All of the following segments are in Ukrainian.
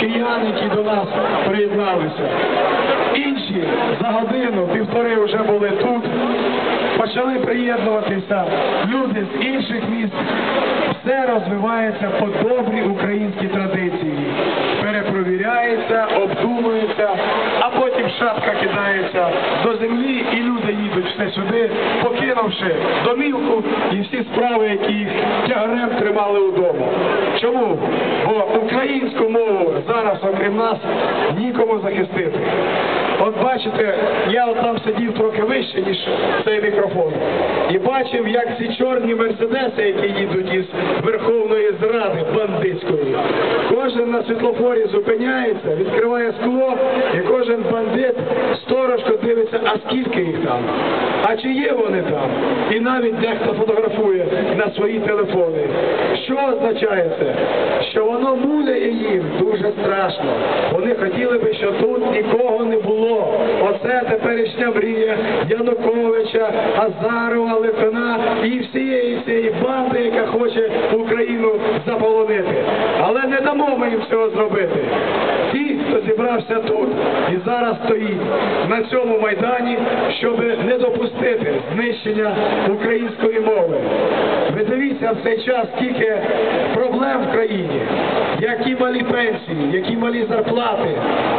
киян, які до нас приєдналися. Інші за годину, півтори вже були тут, почали приєднуватися люди з інших міст. Все розвивається по добрій українській традиції. Перепровіряється, обдумується, а потім шапка кидається до землі, і люди їдуть все сюди, покинувши домівку і всі справи, які їх тягарем тримали удома. Чому? Бо українську мову зараз, окрім нас, нікому захистити. Бачите, я от там сидів трохи вище, ніж цей мікрофон, і бачив, як ці чорні мерседеси, які їдуть із Верховної Зради бандитської, кожен на світлофорі зупиняється, відкриває скло, і кожен бандит сторожко дивиться, а скільки їх там, а чи є вони там, і навіть дехто фотографує на свої телефони. Що означає це? Що воно муляє їм дуже страшно. Вони хотіли би, щоб тут нікого не було. Оце теперішня мрія Януковича, Азарова, Литвина і всієї цієї банди, яка хоче Україну заполонити. Але не дамо ми їм цього зробити. Ті, хто зібрався тут і зараз стоїть на цьому майдані, щоб не допустити знищення української мови. Ви дивіться в цей час, скільки проблем в країні, які малі пенсії, які малі зарплати,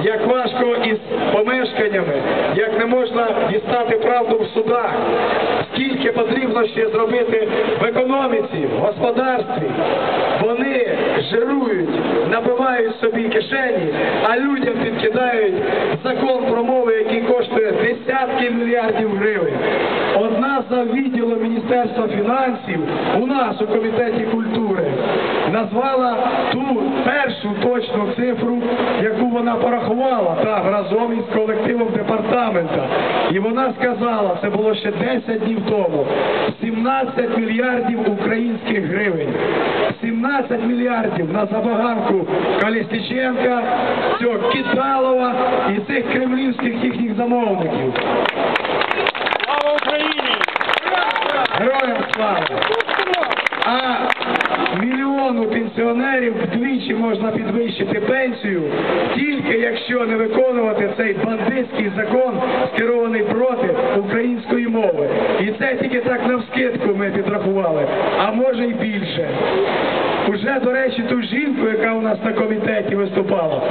як важко із помешканнями, як не можна дістати правду в судах, скільки потрібно ще зробити в економіці, в господарстві. Вони жирують, набивають собі кишені, а людям підкидають закон про мови, який коштує десятки мільярдів гривень. Одна за відділом Міністерства фінансів у нас у комітеті культури назвала ту першу точну цифру, яку вона порахувала так, разом із колективом департамента. І вона сказала, це було ще 10 днів тому, 17 мільярдів українських гривень. 17 мільярдів на забаганку Колесніченка, цього Киталова і цих кремлівських їхніх замовників. Слава Україні! Героям слава! А мільйону пенсіонерів вдвічі можна підвищити пенсію, тільки якщо не виконувати цей бандитський закон, скерований проти української мови. І це тільки так навскидку ми підрахували, а може й більше. Уже, до речі, ту жінку, яка у нас на комітеті виступала,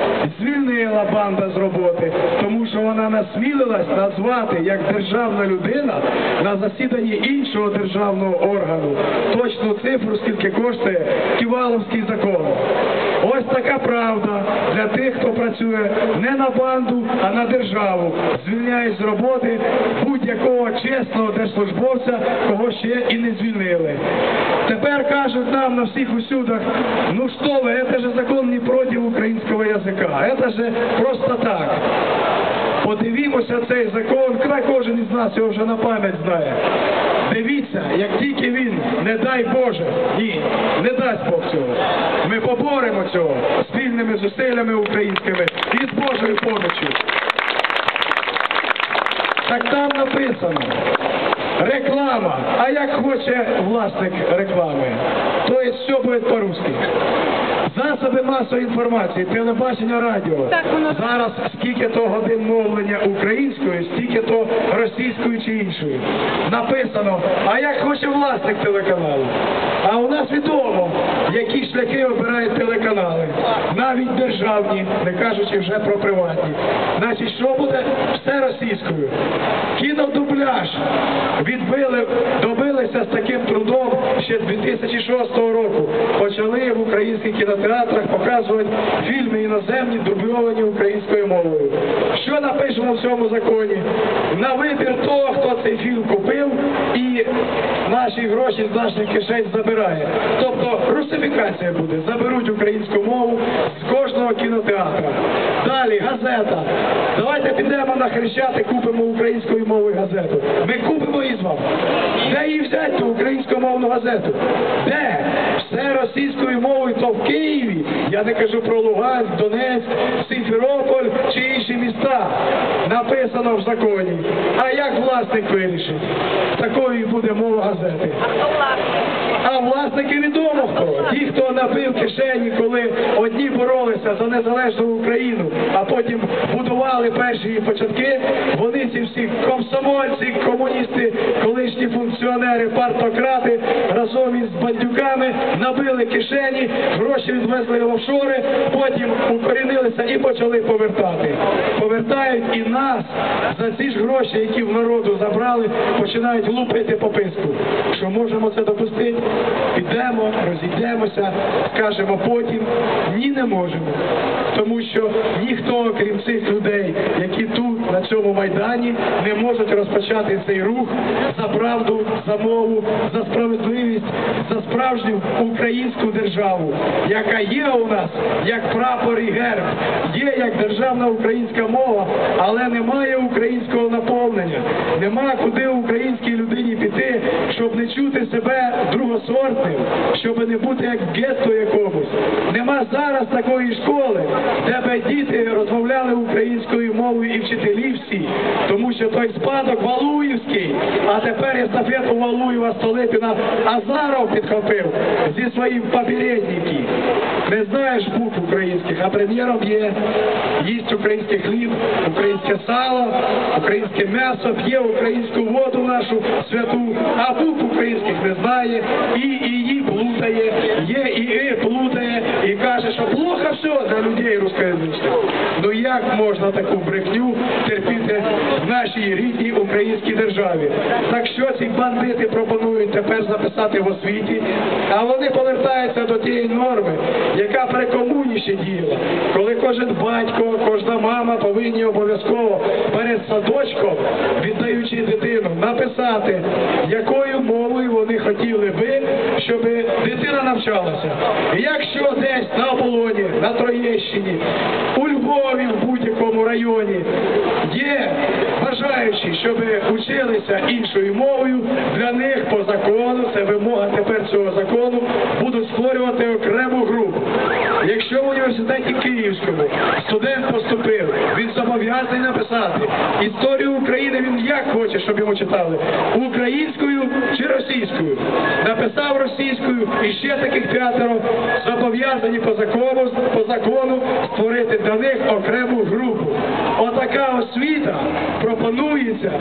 звільнила банда з роботи, тому що вона насмілилась назвати як державна людина на засіданні іншого державного органу точну цифру, скільки коштує Ківаловський закон. Ось така правда для тих, хто працює не на банду, а на державу, звільняють з роботи будь-якого чесного держслужбовця, кого ще і не звільнили. Тепер кажуть нам на всіх усюдах, ну що ви, це же закон не проти українського язика, це же просто так. Подивімося цей закон, край кожен із нас його вже на пам'ять знає. Дивіться, як тільки він, не дай Боже, ні, не дасть Бог цього. Ми поборемо цього спільними зусиллями українськими і з Божою помочю. Так там написано. Реклама. А як хоче власник реклами? То есть все буде по-русски. Засоби масової інформації, телебачення, радіо. Так, воно- Зараз скільки то годин мовлення українською, стільки то російською чи іншою. Написано, а як хоче власник телеканалу. А у нас відомо, які шляхи обирають телеканали. Навіть державні, не кажучи вже про приватні. Значить, що буде? Все російською. Кінодубляж відбили, добилися з таким трудом ще з 2006 року. Почали в українських кінотеатрах показувати фільми іноземні, дубльовані українською мовою. Що напишемо в цьому законі? На вибір того, хто цей фільм купив і наші гроші з наших кишень забирає. Тобто русифікація буде. Заберуть українську мову з кожного кінотеатра. Далі газета. Давайте підемо на Хрещати, купимо українською мовою газету. Ми купимо і з вами. Де її взяти, ту українськомовну газету? Де? Все російською мовою, то в Києві. Я не кажу про Луганськ, Донецьк, Сімферополь чи інші міста. написано в законі. А як власник вирішить? Такою і буде мова газети. А власники відомо хто. Ті, хто набив кишені, коли одні боролися за незалежну Україну, а потім будували перші її початки, вони ці всі комсомольці, комуністи, колишні функціонери, партократи разом із бандюками набили кишені, гроші відвезли в офшори, потім укорінилися і почали повертати. Повертають і нас за ці ж гроші, які в народу забрали, починають лупити по писку. Що можемо це допустити? Підемо, розійдемося, скажемо потім. Ні, не можемо. Тому що ніхто, крім цих людей, які тут, на цьому майдані, не можуть розпочати цей рух за правду, за мову, за справедливість, за справжню українську державу, яка є у нас як прапор і герб, є як державна українська мова, але немає українського наповнення, нема куди не себе щоб не бути як гетто якомусь. Нема зараз такої школи, де би діти розмовляли українською мовою і вчителі всі, тому що той спадок Валуївський, а тепер естафету Валуєва Столипіна Азаров підхопив зі своїм попередники. Не знаєш букв українських, а прем'єром є. Їсть український хліб, українське сало, українське м'ясо, п'є українську воду нашу святу, а букв українських не знає, і її плутає, є і і плутає, і каже, що плохо все для людей русскоязичних. Ну як можна таку брехню терпіти в нашій рідній українській державі? Так що ці бандити пропонують тепер записати в освіті, а вони повертаються до тієї норми, яка при комуні діяла, коли кожен батько, кожна мама повинні обов'язково перед садочком, віддаючи дитину, написати, якою мовою вони хотіли би, щоб дитина навчалася. Якщо десь на Оболоні, на Троєщині, у Львові, в будь-якому районі є бажаючі, щоб училися іншою мовою, для них по закону, це вимога тепер цього закону, будуть створювати окрему групу. Якщо в університеті Київському студент поступив, він зобов'язаний написати історію України. Він як хоче, щоб йому читали українською чи російською. Написав російською і ще таких п'ятеро зобов'язані по закону по закону створити для них окрему групу. Отака освіта пропонується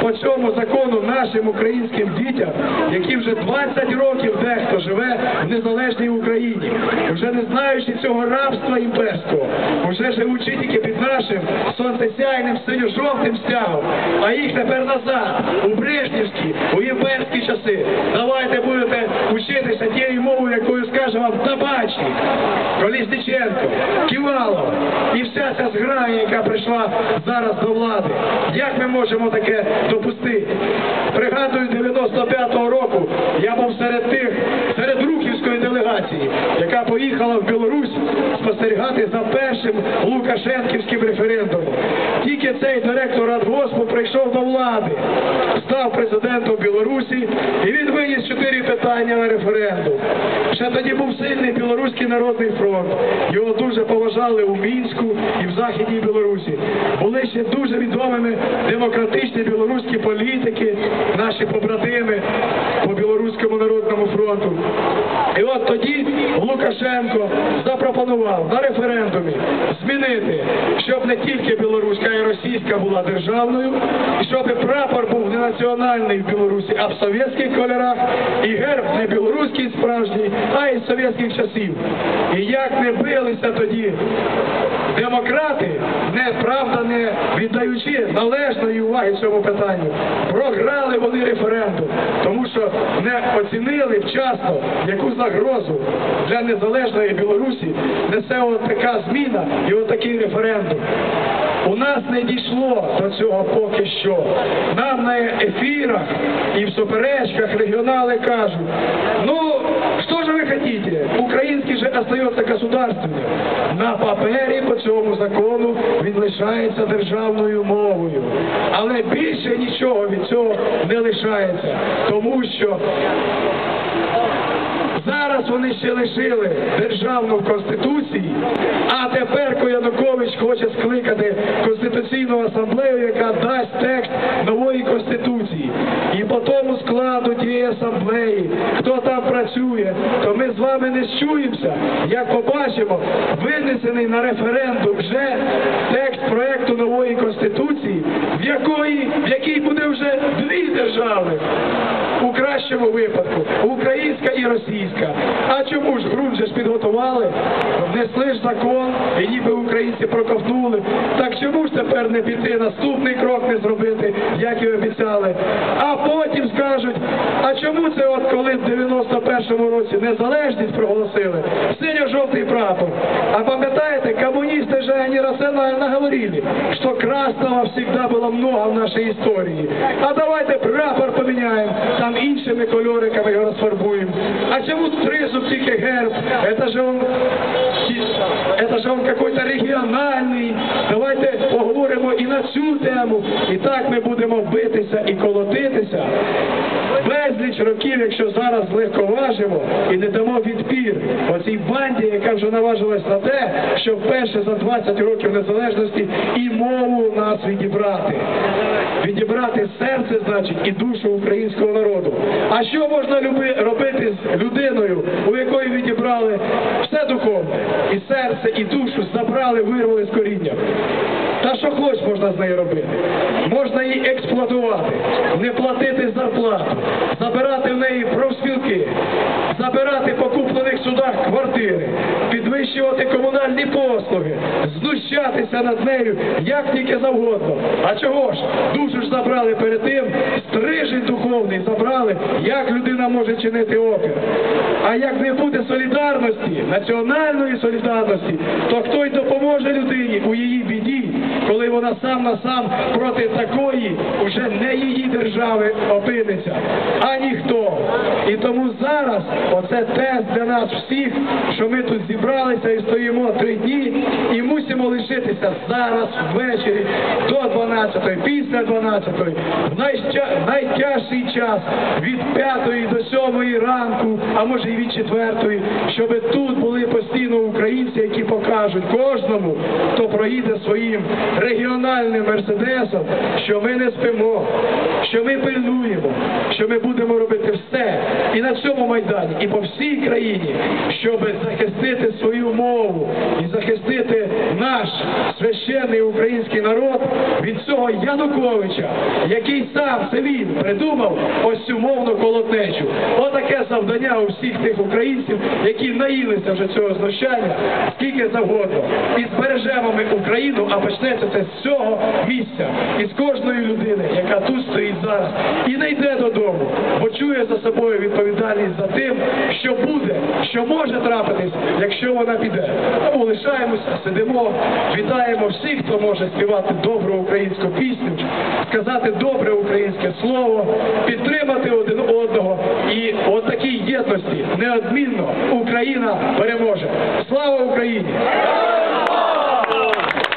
по цьому закону нашим українським дітям, які вже 20 років дехто живе в незалежній Україні, вже не знаючи цього рабства імперського, вже живучи тільки під нашим сонцесяйним синьо-жовтим стягом, а їх тепер назад, у Брежнівські, у імперські часи. Давайте будете учитися тією мовою, якою скаже вам Табачник, Колісниченко, Ківалов і вся ця зграя, яка прийшла зараз до влади. Як ми можемо таке допустити? Пригадую 95-го року я був серед тих, серед делегації, яка поїхала в Білорусь спостерігати за першим Лукашенківським референдумом. Тільки цей директор Радгоспу прийшов до влади, став президентом Білорусі, і він виніс чотири питання на референдум. Ще тоді був сильний білоруський народний фронт. Його дуже поважали у Мінську і в Західній Білорусі. Були ще дуже відомими демократичні білоруські політики, наші побратими по білоруському народному фронту. І от тоді Лукашенко запропонував на референдумі змінити, щоб не тільки білоруська, а й російська була державною, і щоб прапор був не національний в Білорусі, а в совєтських кольорах, і герб не білоруський справжній, а із совєтських часів. І як не билися тоді демократи, не правда не віддаючи належної уваги цьому питанню, програли вони референдум, тому що не оцінили вчасно, яку загрозу для незалежної Білорусі несе така зміна і отакий референдум. У нас не дійшло до цього поки що. Нам на ефірах і в суперечках регіонали кажуть, ну, що ж ви хотите? Український же остається государственным. На папері по цьому закону він лишається державною мовою. Але більше нічого від цього не лишається. Тому що Зараз вони ще лишили державну в а тепер Янукович хоче скликати Конституційну асамблею, яка дасть текст нової Конституції. І по тому складу тієї асамблеї, хто там працює, то ми з вами не щуємося. Як побачимо, винесений на референдум вже текст проекту нової Конституції, в якої, в якій буде вже дві держави. Кращому випадку українська і російська. А чому ж ґрунт же ж підготували? Внесли ж закон, і ніби українці проковтнули. Так чому ж тепер не піти наступний крок не зробити, як і обіцяли? А потім скажуть, а чому це от коли в 91-му році незалежність проголосили? Синьо-жовтий прапор. А пам'ятаєте, коммунисты же они рационально говорили, что красного всегда было много в нашей истории. А давайте прапор поменяем, там іншими кольориками його розфарбуємо. А чому тризуб тільки герб? Это же он, это же он какой-то регіональний. Давайте поговоримо і на цю тему. І так ми будемо битися і колотитися. Безліч років, якщо зараз легковажимо і не дамо відпір оцій банді, яка вже наважилась на те, що вперше за 20 років незалежності і мову у нас відібрати. Відібрати серце, значить, і душу українського народу. А що можна люби- робити з людиною, у якої відібрали все духовне, і серце, і душу забрали, вирвали з коріння? Що хоч можна з нею робити? Можна її експлуатувати, не платити зарплату, забирати в неї профспілки, забирати по куплених судах квартири, підвищувати комунальні послуги, знущатися над нею як тільки завгодно. А чого ж? Душу ж забрали перед тим, стрижень духовний забрали, як людина може чинити опір. А як не буде солідарності, національної солідарності, то хто й допоможе людині у її біді, коли вона сам на сам проти такої уже не її держави опиниться, а ніхто. І тому зараз оце тест для нас всіх, що ми тут зібралися і стоїмо три дні і мусимо лишитися зараз ввечері до 12-ї, після 12-ї, в найтяжчий час від 5 до 7 ранку, а може і від 4, щоб тут були постійно українці, які покажуть кожному, хто проїде своїм регіональним мерседесом, що ми не спимо, що ми пильнуємо, що ми будемо робити все і на цьому майдані, і по всій країні, щоб захистити свою мову і захистити наш священний український народ від цього Януковича, який сам це він придумав ось цю мовну колотнечу. Отаке завдання у всіх тих українців, які наїлися вже цього знущання, скільки завгодно. І збережемо ми Україну, а почнеться це з цього місця і з кожної людини, яка тут стоїть зараз, і не йде додому, бо чує за собою відповідальність за тим, що може трапитись, якщо вона піде. Тому лишаємося, сидимо, вітаємо всіх, хто може співати добру українську пісню, сказати добре українське слово, підтримати один одного. І от такій єдності неодмінно Україна переможе. Слава Україні!